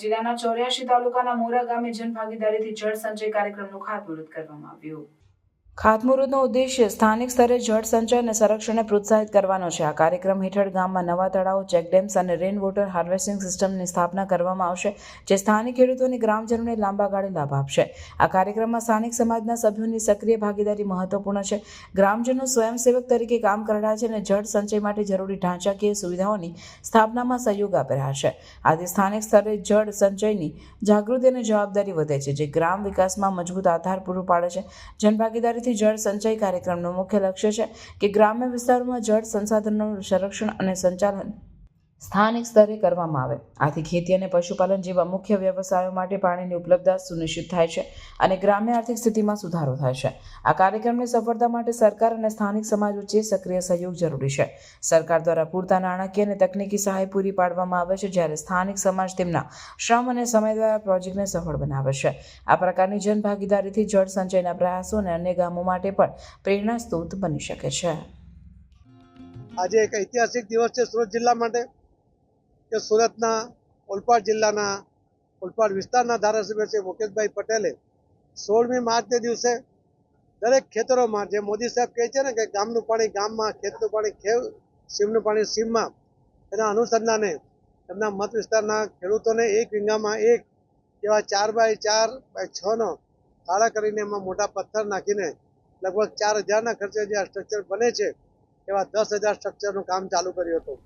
જિલ્લાના ચોર્યાસી તાલુકાના મોરા ગામે જનભાગીદારીથી જળ સંચય કાર્યક્રમનું ખાતમુહૂર્ત કરવામાં આવ્યું. ખાતમુહૂર્તનો ઉદ્દેશ્ય સ્થાનિક સ્તરે જળ સંચય અને સંરક્ષણને પ્રોત્સાહિત કરવાનો છે. આ કાર્યક્રમ હેઠળ ગામમાં નવા તળાવો ચેકડેમ્સ અને રેન વોટર હાર્વેસ્ટિંગ સિસ્ટમની સ્થાપના કરવામાં આવશે, જે સ્થાનિક ખેડૂતોને ગ્રામજનોને લાંબા ગાળે લાભ આપશે. આ કાર્યક્રમમાં સ્થાનિક સમાજના સભ્યોની સક્રિય ભાગીદારી મહત્વપૂર્ણ છે. ગ્રામજનો સ્વયંસેવક તરીકે કામ કરી છે અને જળ સંચય માટે જરૂરી ઢાંચાકીય સુવિધાઓની સ્થાપનામાં સહયોગ આપી રહ્યા છે. આજે સ્થાનિક સ્તરે જળ સંચયની જાગૃતિ અને જવાબદારી વધે છે, જે ગ્રામ વિકાસમાં મજબૂત આધાર પૂરું પાડે છે. જનભાગીદારીથી જળ સંચય કાર્યક્રમનું મુખ્ય લક્ષ્ય છે કે ગ્રામ્ય વિસ્તારોમાં જળ સંસાધનોનું સંરક્ષણ અને સંચાલન સ્થાનિક સ્તરે કરવામાં આવે. આથી ખેતી અને પશુપાલન જેવા મુખ્ય વ્યવસાયો માટે પાણીની ઉપલબ્ધતા સુનિશ્ચિત થાય છે અને ગ્રામ્ય આર્થિક સ્થિતિમાં સુધારો થાય છે. આ કાર્યક્રમની સફળતા માટે સરકાર અને સ્થાનિક સમાજ વચ્ચે સક્રિય સહયોગ જરૂરી છે. સરકાર દ્વારા પૂરતા નાણાકીય અને તકનીકી સહાય પૂરી પાડવામાં આવે છે જ્યારે સ્થાનિક સમાજ તેમના શ્રમ અને સમય દ્વારા પ્રોજેક્ટને સફળ બનાવે છે. આ પ્રકારની જનભાગીદારીથી જળ સંચયના પ્રયાસો અને અન્ય ગામો માટે પણ પ્રેરણા સ્ત્રોત બની શકે છે. આજે એક ઐતિહાસિક દિવસ છે સુરત જિલ્લા માટે. કે સુરતના ઓલપાડ જિલ્લાના ઓલપાડ વિસ્તારના ધારાસભ્ય છે મુકેશભાઈ પટેલે સોળમી માર્ચને દિવસે દરેક ખેતરોમાં, જે મોદી સાહેબ કહે છે ને કે ગામનું પાણી ગામમાં, ખેતનું પાણી ખેવ, સીમનું પાણી સીમમાં, એના અનુસંધાને એમના મત વિસ્તારના ખેડૂતોને એક વીંગામાં એક એવા ચાર બાય ચાર બાય છનો ખાડા કરીને એમાં મોટા પથ્થર નાખીને લગભગ ચાર હજારના ખર્ચે જે આ સ્ટ્રક્ચર બને છે, એવા દસ હજાર સ્ટ્રક્ચરનું કામ ચાલુ કર્યું હતું.